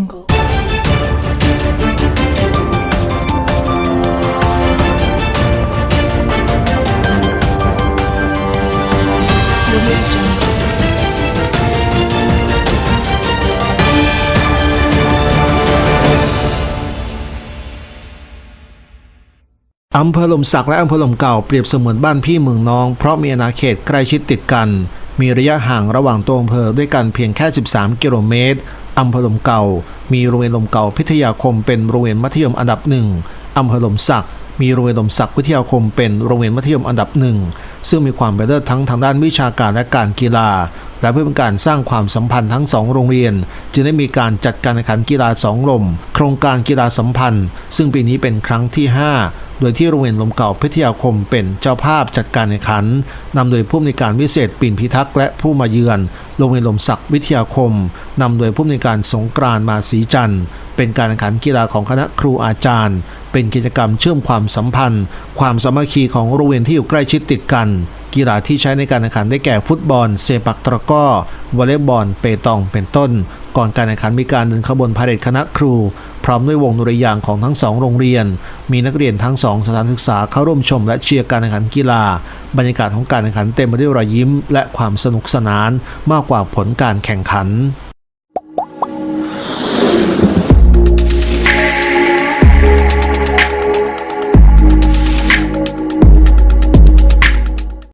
jungle. Jungle. อำเภอหล่มสักและอำเภอหล่มเก่าเปรียบเสมือนบ้านพี่เมืองน้อง เพราะมีอาณาเขตใกล้ชิดติดกัน มีระยะห่างระหว่างตัวอำเภอด้วยกันเพียงแค่ 13 กิโลเมตรอำเภอลมเก่า มีโรงเรียนลมเก่าพิทยาคมเป็นโรงเรียนมัธยมอันดับหนึ่งอำเภอลมศักมีโรงเรียนลมศักวิทยาคมเป็นโรงเรียนมัธยมอันดับหนึ่งซึ่งมีความเป็นเลิศทั้งทางด้านวิชาการและการกีฬา และเพื่อเป็นการสร้างความสัมพันธ์ทั้งสองโรงเรียน จึงได้มีการจัดการแข่งขันกีฬาสองลม โครงการกีฬาสัมพันธ์ ซึ่งปีนี้เป็นครั้งที่ 5 โดยที่โรงเรียนลมเก่าพิทยาคมเป็นเจ้าภาพจัดการแข่งขันนำโดยผู้อำนวยการวิเศษปิ่นพิทักษ์และผู้มาเยือนโรงเรียนลมศักดิ์วิทยาคมนำโดยผู้อำนวยการสงกรานมาศีจันทร์เป็นการแข่งขันกีฬาของคณะครูอาจารย์ เป็นกิจกรรมเชื่อมความสัมพันธ์ ความสามัคคีของโรงเรียนที่อยู่ใกล้ชิดติดกัน กีฬาที่ใช้ในการแข่งขันได้แก่ฟุตบอลเซปักตะก้อวอลเลย์บอล เปตองเป็นต้น ก่อนการแข่งขันมีการเดินขบวนพาเหรดคณะครู พร้อมด้วยวงดุริยางของทั้งสองโรงเรียน มีนักเรียนทั้งสองสถานศึกษาเข้าร่วมชมและเชียร์การแข่งขันกีฬา บรรยากาศของการแข่งขันเต็มไปด้วยรอยยิ้ม และความสนุกสนานมากกว่าผลการแข่งขัน